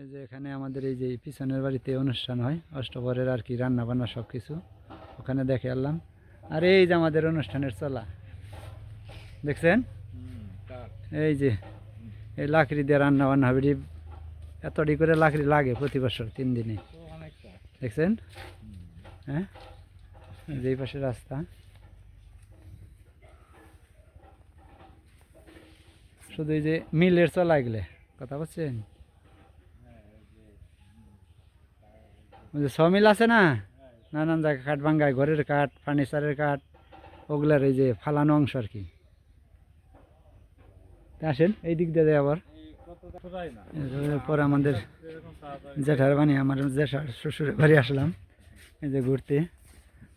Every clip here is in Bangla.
এই যে এখানে আমাদের এই যে পিছনের বাড়িতে অনুষ্ঠান হয় অষ্টপরের আর কি রান্না বান্না সব কিছু ওখানে দেখে আনলাম। আর এই যে আমাদের অনুষ্ঠানের চলা, দেখছেন? এই যে, এই লাকড়ি দিয়ে রান্না বান্না হবে এতটি করে লাকড়ি লাগে প্রতি বছর, তিন দিনে। দেখছেন? হ্যাঁ? এই যে এই পাশে রাস্তা। শুধু এই যে মিলের চলা এগুলো, কথা বলছেন ওই যে সমিল আছে না? নানান জায়গায় কাঠ ভাঙ্গায়, ঘরের কাঠ, ফার্নিচারের কাঠ, ওগুলার এই যে ফালানো অংশ আর কি। আসেন, এই দিক দিয়ে আবার। পরে আমাদের জেঠার বানিয়ে আমার জেঠার শ্বশুরের বাড়ি আসলাম। এই যে ঘুরতে,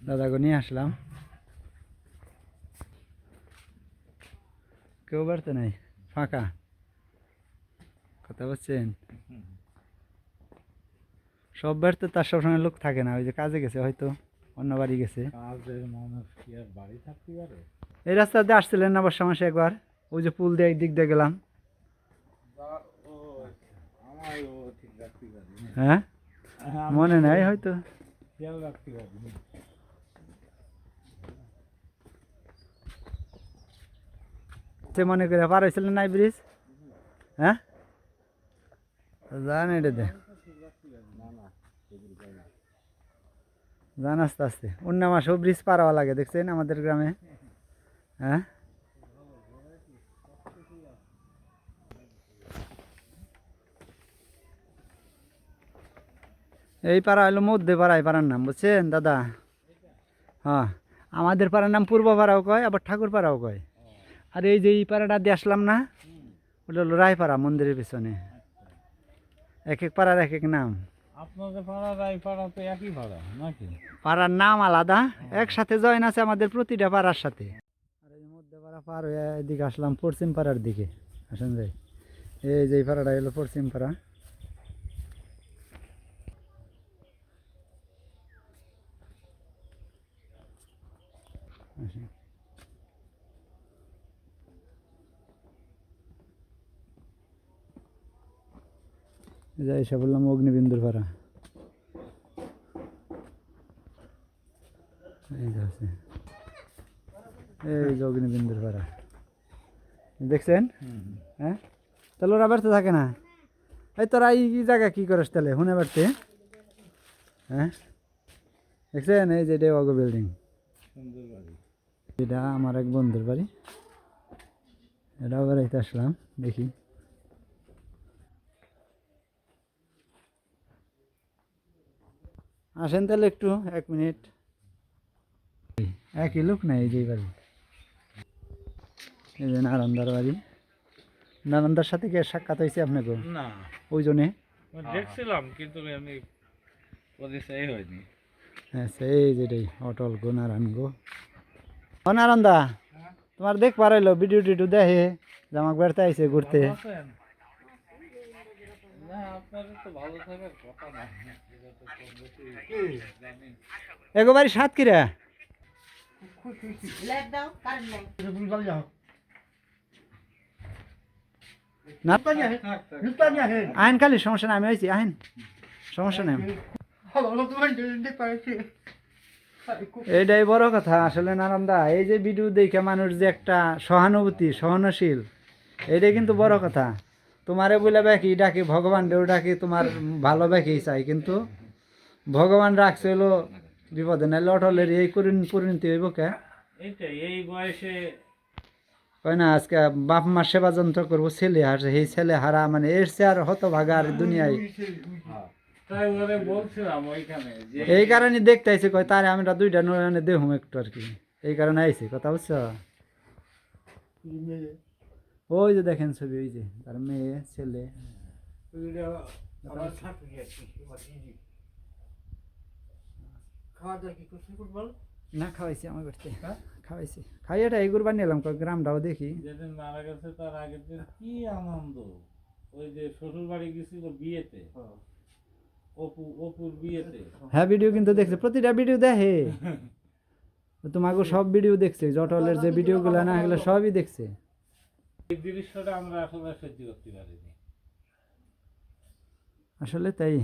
দাদাকে নিয়ে আসলাম। কেউ বাড়তে নাই? ফাঁকা? কথা বলছেন? সব বাড়িতে তার সবসময় লোক থাকে না ওই যে কাজে গেছে হয়তো অন্য বাড়ি গেছে। বাড়ি পারে? এই রাস্তা দিয়ে আসছিলেন না বর্ষা মাসে একবার ওই যে পুল দিয়ে দিক দিয়ে গেলাম। হ্যাঁ? হ্যাঁ, মনে নাই হয়তো। মনে করে পার হয়েছিলেন নাই ব্রিজ হ্যাঁ? জান এটা দে। যান আস্তে আস্তে। অন্য মাসেও ব্রিজ পার হওয়া লাগে, দেখছেন আমাদের গ্রামে? হ্যাঁ? এই পাড়া হলো মধ্যে পাড়া, এই পাড়ার নাম, বুঝছেন, দাদা? হ্যাঁ। আমাদের পাড়ার নাম পূর্ব পাড়াও কয়, আবার ঠাকুর পাড়াও কয়? আর এই যে এই পাড়াটা দিয়ে আসলাম না, ওটা হলো রায়পাড়া মন্দিরের পিছনে। এক এক পাড়ার এক এক নাম। আপনাদের পাড়া রাই পাড়া তো একই পাড়া নাকি? পাড়ার নাম আলাদা। একসাথে জয়েন আছে আমাদের প্রতিটা পাড়ার সাথে। আর এই মধ্যে পাড়া পার হয়ে এদিকে আসলাম পশ্চিম পাড়ার দিকে। আসেন যাই এই যে পাড়াটা হলো পশ্চিম পাড়া আসেন। এই যে এসে বললাম অগ্নিবিন্দুর পাড়া। এই আছে। যে অগ্নিবিন্দুর পাড়া। দেখছেন? হ্যাঁ? তাহলে ওরা বাড়তে থাকে না? এই তোরা এই জায়গা কি করিস তাহলে? শুনে বাড়তে? হ্যাঁ? দেখছেন? এই যে দেওয়াগো বিল্ডিং। এটা আমার এক বন্ধুর বাড়ি। এটাও বেড়াইতে আসলাম, দেখি। আসেন তাহলে একটু এক মিনিট। একই লোক নাই এই যে বাড়ি এই যে নারান্দার বাড়ি। নারান্দার সাথে কি সাক্ষাৎ হয়েছে আপনাকে? না। ওই জন্যে দেখছিলাম কিন্তু আমি হয়নি। হ্যাঁ সেই যেটাই অটল গো নারায়ণ গো। ও নারায়ণদা তোমার দেখ পারাইলো ভিডিও টিডিও দেখে যে আমাকে বেড়াতে আইসে ঘুরতে। না আপনার তো ভালো থাকার কথা না। এগো বাড়ি সাত কিরা? না আইন খালি সমস্যা নাই আমি আইছি আইন। সমস্যা নাই। এইটাই বড় কথা আসলে নারায়ণদা এই যে ভিডিও দেখে মানুষ যে একটা সহানুভূতি সহনশীল এইটাই কিন্তু বড় কথা। তোমারে বলে ব্যাকি ডাকি ভগবান দেও ডাকি তোমার ভালো ব্যাকি চাই কিন্তু ভগবান রাখছে হলো বিপদে নাইলে অটলের এই পরিণ- পরিণতি হইব কে? এই বয়সে কয় না আজকে বাপ মা সেবা যন্ত্র করব ছেলে হার সেই ছেলে হারা মানে এর আর হত ভাগার দুনিয়ায়। তাই ওরে বলছিলাম ওইখানে যে এই কারণে দেখতে আইছে কয় তারে আমরা দুইটা নয়নে দেহুম একটু আর কি। এই কারণে আইছি কথা বুঝছ? ওই যে দেখেন ছবি ওই যে তার মেয়ে ছেলে। না খাওয়াইছি আমার বাড়িতে খাওয়াইছি। খাই এটা এই গুরবান নিলাম গ্রামটাও দেখি। যেদিন মারা গেছে তার আগের দিন কি আনন্দ। ওই যে শ্বশুর বাড়ি গেছিল বিয়েতে। অপু অপুর বিয়েতে। হ্যাঁ ভিডিও কিন্তু দেখছে প্রতিটা ভিডিও দেখে। তোমাকে সব ভিডিও দেখছে জটলের যে ভিডিওগুলো না এগুলো সবই দেখছে। এই দৃশ্যটা আমরা আসলে সহ্য করতে পারিনি। আসলে তাই।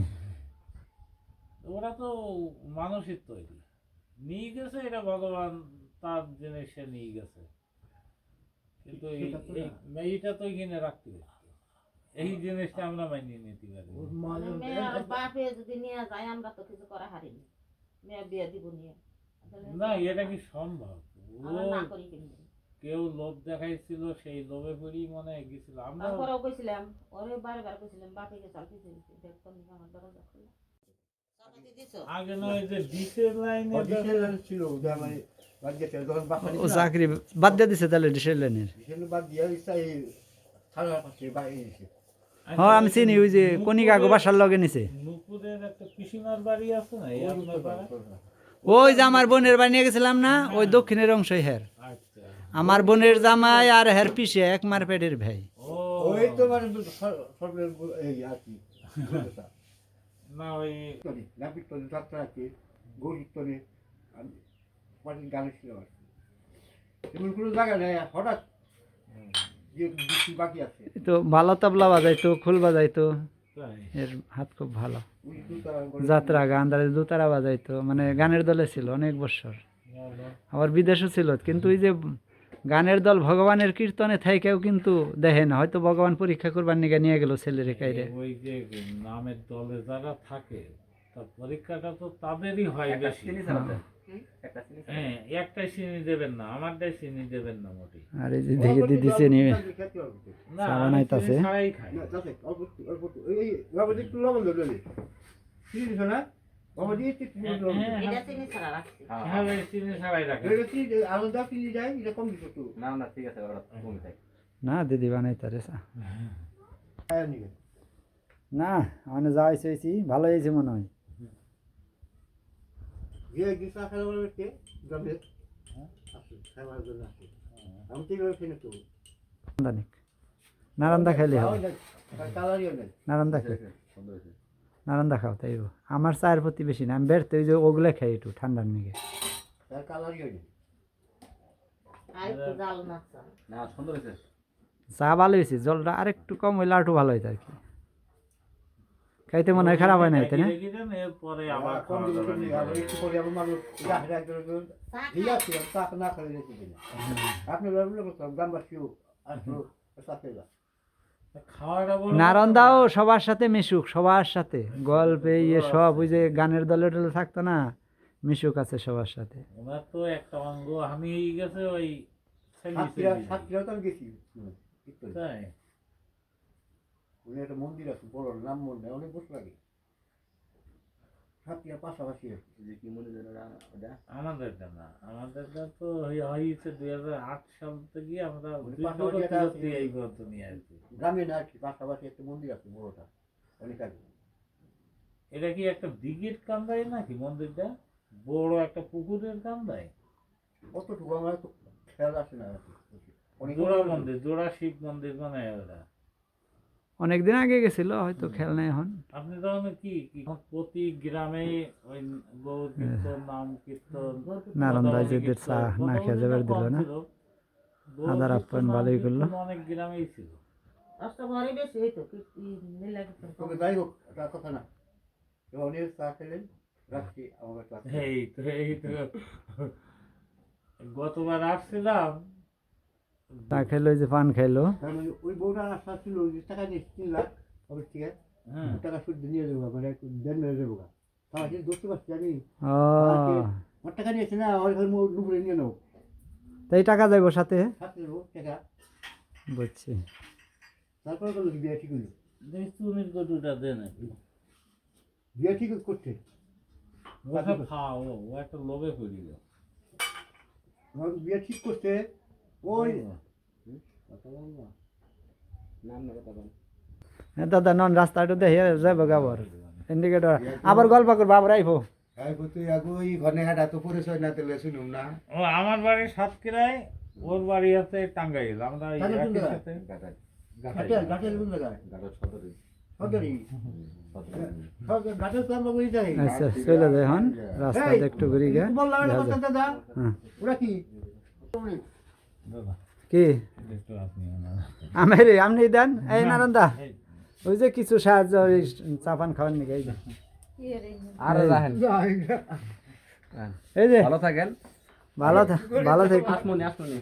ওরা তো মানুষের তৈরি। নিয়ে গেছে এটা ভগবান তার জিনিস সে নিয়ে গেছে। কিন্তু এই তো না। মেয়েটা তো এখানে রাখতে। এই জিনিসটা আমরা মানিয়ে নিতে পারি ওর মা যখন মেয়ে আর দেয়, বাপে যদি নিয়ে যায় আমরা তো কিছু করা হারিনি। মেয়ে বিয়ে দিব নিয়ে। না এটা কি সম্ভব? না করি কিন্তু কেউ লোভ দেখাইছিল সেই লোভে পড়ি মনে হয় গেছিল। আমরা তারপরেও কইছিলাম ওরে বারে বারে কইছিলাম বাপে গে চাল পিছিয়ে দিছি দেখতো নি আমার আগে নয় যে ডিসের লাইনে লাইন ছিল ও চাকরি বাদ দিয়ে দিছে তাহলে লাইনের? বাদ দিয়ে এই বাইরে এসে হ্যাঁ আমি চিনি ওই যে কনিকা গো বাসার লগে নিছে। নুপুরের একটা পিসিমার বাড়ি আছে না? ওই যে আমার বোনের বাড়ি নিয়ে গেছিলাম না ওই দক্ষিণের অংশই হের। আচ্ছা আমার বোনের জামাই আর হের পিসে এক মার পেটের ভাই ও ওই তো মানে এই আর কি না ওই নাপিত তনি যাত্রা আছে গরিব তনি আমি গানে ছিল আর এমন কোনো জায়গা নেই হঠাৎ বাকি আছে তো ভালো তবলা বাজাইতো খুল বাজাইতো এর হাত খুব ভালো যাত্রা গান দাঁড়িয়ে দুতারা বাজাইতো মানে গানের দলে ছিল অনেক বছর আবার বিদেশও ছিল কিন্তু ওই যে গানের দল ভগবানের কীর্তনে থাইকেও কিন্তু দেখে না। হয়তো ভগবান পরীক্ষা করবার নিগে নিয়ে গেল ছেলেরে কাইরে। ওই যে নামের দলে যারা থাকে তার পরীক্ষাটা তো তাদেরই হয় বেশি। হ্যাঁ একটাই চিনি দেবেন না আমারটাই চিনি দেবেন না মোটি। আর যে দেখে। না না, অল্প অল্প এই, একটু লবণ চিনি দিছো না? হ্যাঁ, হ্যাঁ। একটু। না দিদি বানাই তারে। না মানে যা হয়েছে হয়েছি ভালো হয়েছে মনে হয়। আমি নারান্দা খাইলে হবে। নারান্দা খাই নারান্দা খাও তাই আমার চায়ের প্রতি বেশি না আমি বেরতে ওই যে ওগুলো খাই একটু ঠান্ডার নিগে চা। ভালো হয়েছে জলটা আর একটু কম হইলে আর একটু ভালো হইতো আর কি। খাইতে মনে হয় খারাপ হয় না তাই না? দিন। আপনি নারন্দাও সবার সাথে মিশুক সবার সাথে। গল্পে ইয়ে সব ওই যে গানের দলে টলে থাকতো না মিশুক আছে সবার সাথে। ওনার তো একটা অঙ্গ আমি গেছে ওই গেছি। তাই? একটা মন্দির আছে বড় নাম মন্দির অনেক বছর আগে। পাশাপাশি আছে। আমাদেরটা না আমাদেরটা তো হয়েছে দুই হাজার আট সাল থেকে আমরা এই পর্যন্ত নিয়ে আসছি গ্রামে না কি পাশাপাশি একটা মন্দির আছে বড়টা অনেক আগে। এটা কি একটা দিঘির কান্দায় নাকি মন্দিরটা? বড় একটা পুকুরের কান্দায়? অতটুকু আমার তো খেয়াল আসে না আর কি। জোড়া মন্দির। জোড়া শিব মন্দির মানে ওটা অনেকদিন আগে গেছিল হয়তো খেয়াল নেই এখন। আপনি তখন কি কি প্রতি গ্রামে ওই গৌর কীর্তন নাম কীর্তন নারন্দায় গদাবলী যেদের চা না খেয়ে যাবার দিল না? আদার আপ্যায়ন ভালোই করল। অনেক গ্রামেই ছিল। অষ্টমহরি বেশি হইতো তবে যাই হোক এটা কথা না অনেক চা খেলেন রাখছি আমার চা এই তো এই তো। গতবার আসছিলাম চা খাইলো ওই যে পান খাইলো ওই বউটার আশা ছিল যে টাকা নিয়ে তিন লাখ অফিস থেকে। হ্যাঁ। টাকা সুদ নিয়ে দেবো মানে একটু দেন মেরে দেবো তাহলে কিন্তু ধরতে পারছি আমি আমার টাকা নিয়েছে না ওই ঘর ডুবরে নিয়ে নেব। তাই টাকা যাইব সাথে? সাথে নেব টাকা। বুঝছি। তারপরে তো বিয়ে ঠিক হইল দেখি চুনির গটুটা দে নাকি? বিয়ে ঠিক করছে ওটা খাও ও একটা লোভে পড়িল বিয়ে ঠিক করছে হ্যাঁ দাদা নন রাস্তাটা দেখে যাব গাবর ইন্ডিকেটর আবার গল্প করব আবার আইবো তুই আগু ওই ঘনে ঘাটা তো পরিচয় না দিলে শুনুম না ও আমার বাড়ি সাতক্ষীরায় ওর বাড়ি আছে টাঙ্গাইল আমরা একই? সাথে আচ্ছা চলে যায় এখন রাস্তাতে একটু ঘুরি গে বললাম একটা দেখা কথা যায়। দাদা হ্যাঁ ওরা কি দাদা কি? আমি রে আপনি দেন? এই নারন্দা এই, ওই যে কিছু সাহায্য ওই চাপান খাওয়ার নিকে এই যে। ইয়ে আর রাখেন এই যে। ভালো থাকেন। ভালো থা- ভালো থেকে আসমনি আসমনি।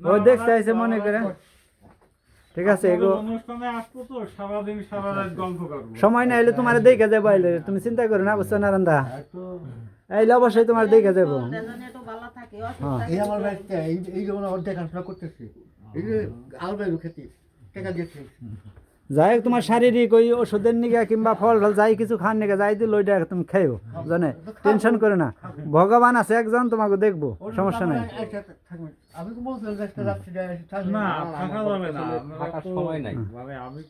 ও দেখতে আইছে মনে করে। ঠিক আছে এগো। সময় না এলে তোমার দেখে যাব তুমি চিন্তা করো না বুঝছ নারান্দা এইলে অবশ্যই তোমার দেখে যাব। থাকে, হ্যাঁ। এই আমার বাড়িতে এই এই যেমন আমার দেখাশোনা করতেছে। এই যে আলবাইরু খেতে টাকা দিয়েছে। যাই হোক তোমার শারীরিক ওই ওষুধের নিকে কিংবা ফল ফল যাই কিছু খান নিকে যাই দিল ওইটা তুমি খেও জানে? টেনশন করে না। ভগবান আছে একজন তোমাকে দেখব সমস্যা নাই। আমি তো বলছিলাম যে একটা রাত্রি থাকবে। না থাকা যাবে না। আমরা থাকার তো- সময় নাই। মানে আমি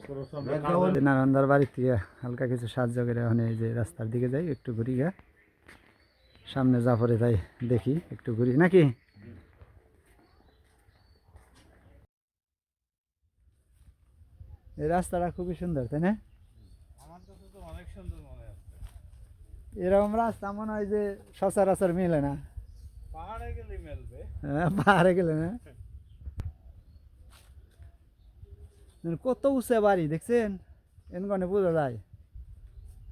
বাড়ি থেকে হালকা কিছু সাহায্য করে ওখানে এই যে রাস্তার দিকে যাই একটু ঘুরি গা। সামনে জাফরে তাই দেখি একটু ঘুরি। নাকি? এই রাস্তাটা খুবই সুন্দর তাই না? এরকম রাস্তা মনে হয় যে সচরাচর মিলে না। পাহাড়ে গেলে মেলবে হ্যাঁ, পাহাড়ে গেলে না। কত উঁচে বাড়ি দেখছেন? এনগনে বোঝা যায়।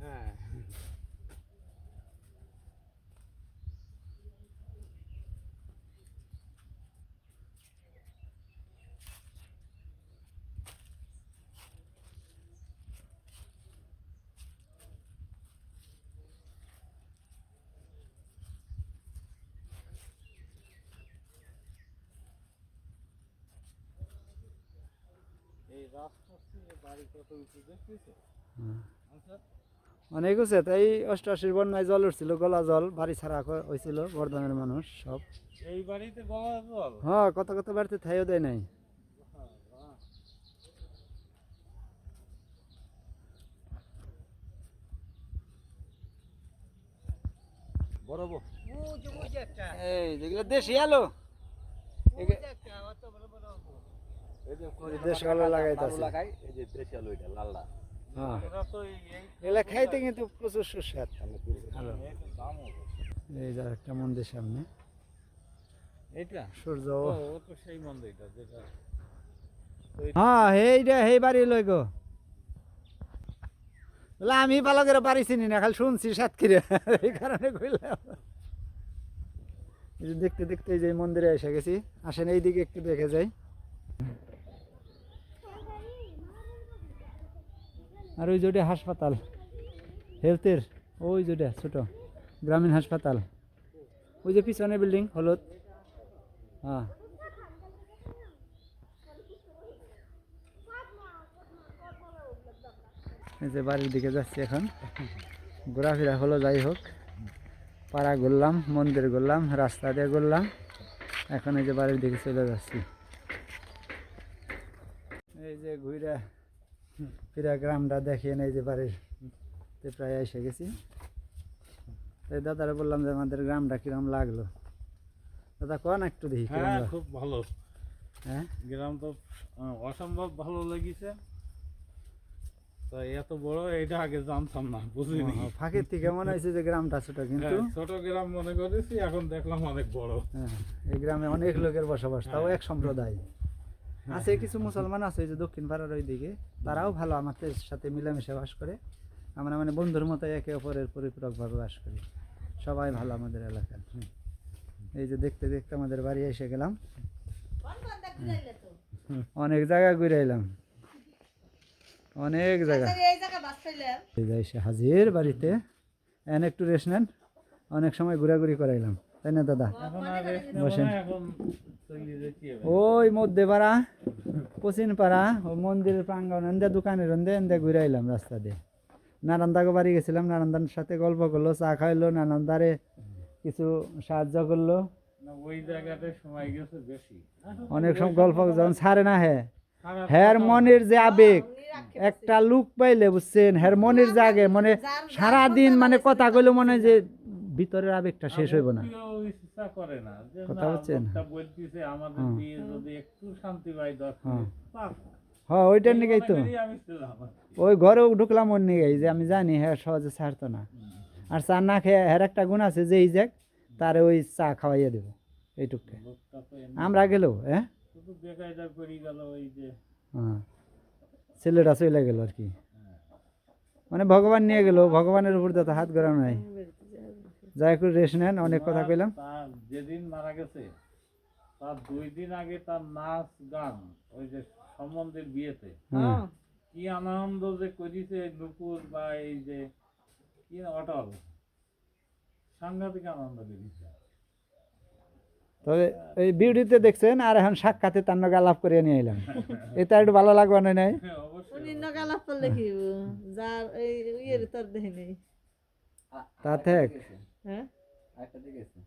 হ্যাঁ এই রাস্তা থেকে বাড়ি কত উঁচু দেখতেছো আচ্ছা অনেক উঁচে তাই অষ্টআশির বন্যায় জল উঠছিল গলা জল বাড়ি ছাড়া হয়েছিল বর্ধমানের মানুষ সব। এই বাড়িতে গলা জল? হ্যাঁ কত কত বাড়িতে থাইও দেয় নাই। বড় এই যেগুলো দেশি আলো। এই যে দেশি আলো লাগাইতেছে লাগাই এই যে দেশি আলু এটা লালটা হ্যাঁ। এরা তো এই এই এগুলা খাইতে কিন্তু প্রচুর সুস্বাদ। আলো এই তো দামও এই যা একটা মন্দির সামনে। এটা সূর্য। ও ও তো সেই মন্দিরটা যেটা হ্যাঁ এইটা এই বাড়ি লই গো। আমি ভালো করে বাড়ি চিনি না খালি শুনছি সাতক্ষীরে। এই কারণে কইলাম। দেখতে দেখতে এই যে মন্দিরে এসে গেছি। আসেন এইদিকে একটু দেখে যাই। আর ওই যেটা হাসপাতাল হেলথের ওই যেটা ছোট, গ্রামীণ হাসপাতাল। ওই যে পিছনে বিল্ডিং হলুদ। হ্যাঁ। এই যে বাড়ির দিকে যাচ্ছি এখন। ঘোরাফেরা হলো যাই হোক। পাড়া ঘুরলাম, মন্দির ঘুরলাম, রাস্তা দিয়ে ঘুরলাম। এখন এই যে বাড়ির দিকে চলে যাচ্ছি। এই যে ঘুরে ফিরা গ্রামটা দেখিয়ে এই যে বাড়ির প্রায় এসে গেছি। তাই দাদারা বললাম যে আমাদের গ্রামটা কিরম লাগল? দাদা কন একটু দেখি হ্যাঁ খুব ভালো। হ্যাঁ? গ্রাম তো অসম্ভব ভালো লেগেছে। তো এত বড় এটা আগে জানতাম না বুঝিনি। ফাঁকের থেকে মনে হয়েছে যে গ্রামটা ছোট কিন্তু হ্যাঁ, ছোট গ্রাম মনে করেছি এখন দেখলাম অনেক বড়। হ্যাঁ, এই গ্রামে অনেক লোকের বসবাস তাও এক সম্প্রদায়। আছে কিছু মুসলমান আছে এই যে দক্ষিণ পাড়ার ওই দিকে তারাও ভালো আমাদের সাথে মিলেমিশে বাস করে আমরা মানে বন্ধুর মতো একে অপরের পরিপূরকভাবে বাস করি সবাই ভালো আমাদের এলাকার হুম। এই যে দেখতে দেখতে আমাদের বাড়ি এসে গেলাম? অনেক জায়গা ঘুরে এলাম অনেক জায়গা তাড়াতাড়ি এই জায়গা বাস পাইলাম। এই যে এসে হাজির বাড়িতে এন একটু রেস্ট নেন অনেক সময় ঘোরাঘুরি করাইলাম তাই না দাদা বসেন। ওই মধ্যে পাড়া পশ্চিম পাড়া ও মন্দিরের প্রাঙ্গণ, এন্দে দোকানের এন্দে এন্দে ঘুরে আইলাম রাস্তা দিয়ে। নারান্দাকে বাড়ি গেছিলাম নারান্দার সাথে গল্প করল, চা খাইলো নারান্দারে কিছু সাহায্য করল। ওই জায়গাতে সময় গেছে বেশি অনেক সব গল্প যখন ছাড়ে না হ্যাঁ হ্যার মনের যে আবেগ, একটা লুক পাইলে বুঝছেন হ্যার মনের যে আগে মানে সারাদিন মানে কথা কইলে মনে যে ভিতরের আবেগটা শেষ হইব না। কেউ ইচ্ছা করে না কথা না, বুঝছেন? আমাদের হ্যাঁ। দিয়ে যদি একটু শান্তি পাই দশ হ্যাঁ। মিনিট পাক। হ্যাঁ ওইটার নিকেই তো। ওই ঘরেও ঢুকলাম ওর নিয়ে যে আমি জানি হ্যাঁ সহজে ছাড়তো না। আর চা না খেয়ে হ্যার একটা গুণ আছে যে এই যাক তারে ওই চা খাওয়াইয়া দেবো এইটুকু তো আমরা গেলেও হ্যাঁ? হ্যাঁ। ছেলেটা চলে গেল আর কি। মানে ভগবান নিয়ে গেল ভগবানের উপর যত হাত গড়ানো নাই। যা একটু রেস্ট নেন অনেক কথা কইলাম। তার যেদিন মারা গেছে তার দুই দিন আগে তার নাচ গান ওই যে সম্বন্ধের বিয়েতে। হ্যাঁ কি আনন্দ যে করিছে নুপুর বা এই যে কি না, অটল। সাংঘাতিক আনন্দ করিছে তবে এই বিউটিতে দেখছেন আর এখন সাক্ষাতে তার নগে আলাপ করে নিয়ে এলাম এটা একটু ভালো লাগবে না নাই? হ্যাঁ, অবশ্যই উনি নগালাপ করলে কি যার এই ইয়ের তোর দেহে নেই। তা থাক। হ্যাঁ? আরেকটা দিকে গেছে